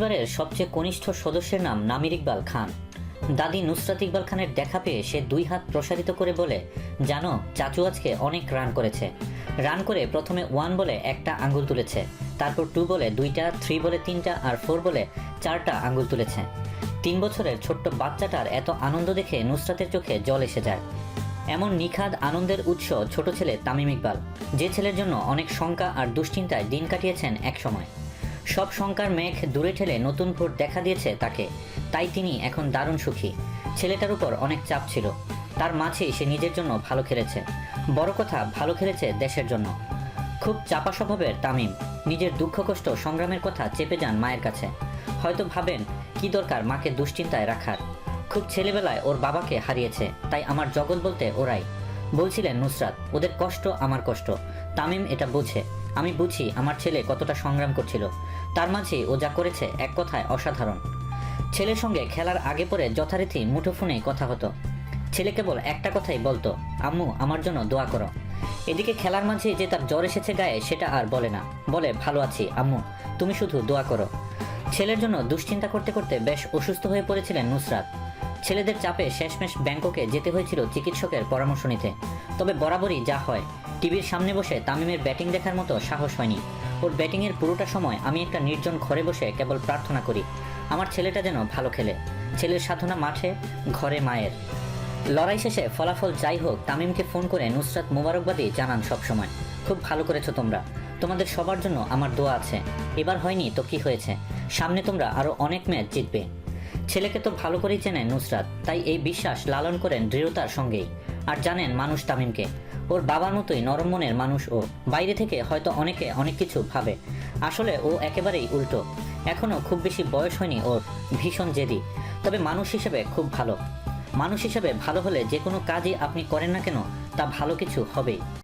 পরিবারের সবচেয়ে কনিষ্ঠ সদস্যের নাম নামির ইকবাল খান। দাদি নুসরাত ইকবাল খানের দেখা পেয়ে সে দুই হাত প্রসারিত করে বলে, জানো, চাচু আজকে অনেক রান করেছে। রান করে প্রথমে ওয়ান বলে একটা আঙ্গুল তুলেছে, তারপর টু বলে দুইটা থ্রি বলে তিনটা, আর ফোর বলে চারটা আঙ্গুল তুলেছে। তিন বছরের ছোট্ট বাচ্চাটার এত আনন্দ দেখে নুসরাতের চোখে জল এসে যায়। এমন নিখাদ আনন্দের উৎস ছোট ছেলে তামিম ইকবাল, যে ছেলের জন্য অনেক শঙ্কা আর দুশ্চিন্তায় দিন কাটিয়েছেন একসময়। সব শঙ্কার মেঘ দূরে ঠেলে নতুন ভোট দেখা দিয়েছে তাকে। তাই তিনি এখন দারুণ সুখী। ছেলেটার উপর অনেক চাপ ছিল। তার মাঝেই সে নিজের জন্য ভালো খেলেছে। বড় কথা, ভালো খেলেছে দেশের জন্য। খুব চাপা স্বভাবের তামিম। নিজের দুঃখ কষ্ট সংগ্রামের কথা চেপে যান মায়ের কাছে। হয়তো ভাবেন, কি দরকার মাকে দুশ্চিন্তায় রাখার? খুব ছেলেবেলায় ওর বাবাকে হারিয়েছে, তাই আমার জগৎ বলতে ওরাই। বলছিলেন নুসরাত, ওদের কষ্ট আমার কষ্ট। তামিম এটা বোঝে। আমি বুঝি আমার ছেলে কতটা সংগ্রাম করছিল। তার মাঝে ও যা করেছে এক কথায় অসাধারণ। ছেলের সঙ্গে খেলার আগে পরে যথারীতি মুঠোফোনে কথা হতো। ছেলে কেবল একটা কথাই বলতো, আম্মু, আমার জন্য দোয়া করো। এদিকে খেলার মাঝে যে তার জ্বর এসেছে গায়ে সেটা আর বলে না। বলে, ভালো আছি, আম্মু, তুমি শুধু দোয়া করো। ছেলের জন্য দুশ্চিন্তা করতে করতে বেশ অসুস্থ হয়ে পড়েছিলেন নুসরাত। ছেলেদের চাপে শেষমেশ ব্যাংককে যেতে হয়েছিল চিকিৎসকের পরামর্শ নিতে। তবে বরাবরই যা হয়, টিভির সামনে বসে তামিমের ব্যাটিং দেখার মতো সাহস হয়নি। ওর ব্যাটিংয়ের পুরোটা সময় আমি একটা নির্জন ঘরে বসে কেবল প্রার্থনা করি। আমার ছেলেটা যেন ভালো খেলে। ছেলের সাধনা মাঠে, ঘরে মায়ের। লড়াই শেষে ফলাফল যাই হোক, তামিমকে ফোন করে নুসরাত মোবারকবাদী জানান সবসময়। খুব ভালো করেছ তোমরা। তোমাদের সবার জন্য আমার দোয়া আছে। এবার হয়নি তো কি হয়েছে? সামনে তোমরা আরও অনেক ম্যাচ জিতবে। ছেলেকে তো ভালো করেই চেনেন নুসরাত, তাই এই বিশ্বাস লালন করেন দৃঢ়তার সঙ্গেই। আর জানেন মানুষ তামিমকে, ওর বাবার মতোই নরম মনের মানুষ ও, বাইরে থেকে হয়তো অনেকে অনেক কিছু ভাবে। আসলে ও একেবারেই উল্টো এখনও খুব বেশি বয়স হয়নি ওর, ভীষণ জেদি। তবে মানুষ হিসেবে খুব ভালো। মানুষ হিসেবে ভালো হলে যে কোনো কাজই আপনি করেন না কেন, তা ভালো কিছু হবেই।